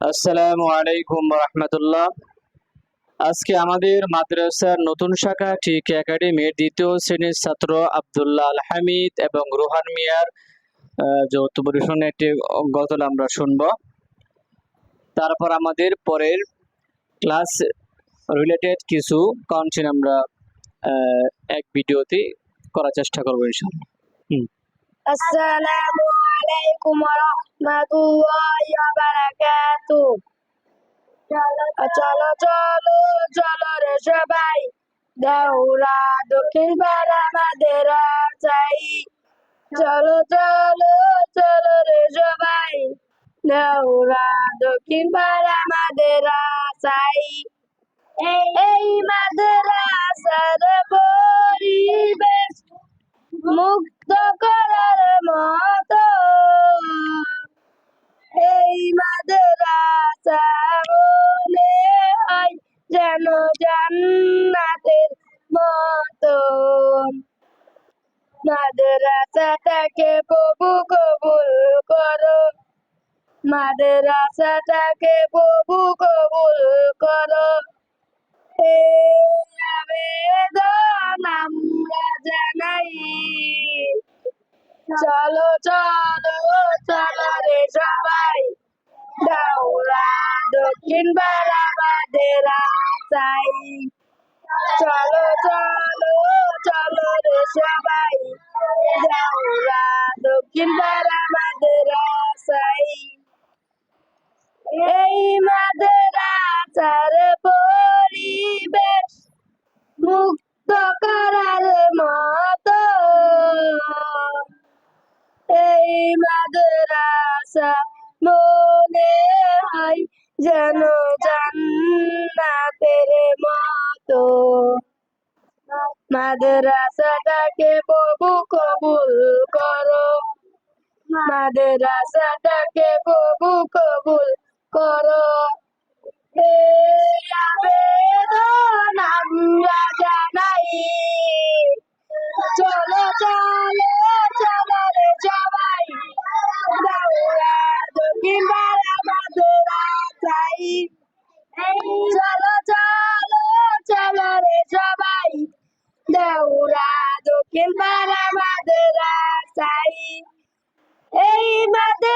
আসসালামু আলাইকুম রহমতুল্লাহ আজকে আমাদের মাদ্রাসার নতুন শাখা ঠিক একাডেমির দ্বিতীয় শ্রেণির ছাত্র আব্দুল্লাহ আল হামিদ এবং রোহান মিয়ার যৌথ পরিবেশনে একটি গজল আমরা শুনব। তারপর আমাদের পরের ক্লাস রিলেটেড কিছু কন্টেন্ট আমরা এক ভিডিওতে করার চেষ্টা করব ইনশাল্লাহ আসসালামু আলাইকুম রাহমাতুল্লাহি ওয়া বারাকাতুহু। চলো চলো চলো রে সবাই। দেউরা দক্ষিণ পাড়া আমাদের চাই চলো চলো চলো রে সবাই। দেউরা দক্ষিণ চাই এই মাদ্রাসার পরিবেশ মুক্ত করার মতো মাদ্রাসা মনে হয় যেন প্রভু কবুল করো। মাদ্রাসাটাকে প্রভু কবুল করো। আমরা জানাই। চলো চলো রে সবাই দাওরা পাড়া আমাদের চাই। চলো চলো চলো রে সবাই দাওরা দক্ষিণ পাড়া আমাদের চাই। এই মাদ্রাসার পরিবেশ মুক্ত করার মতো। এই মাদ্রাসা মনে হয় যেন জান্নাতের মতো। মাদ্রাসাটাকে প্রভু কবুল করো। মাদ্রাসাটাকে প্রভু কবুল করো। চলো চলো চলো রে সবাই। দৌড়া দক্ষিণ পাড়া মাদ্রাসাই এই মাদ্রাসার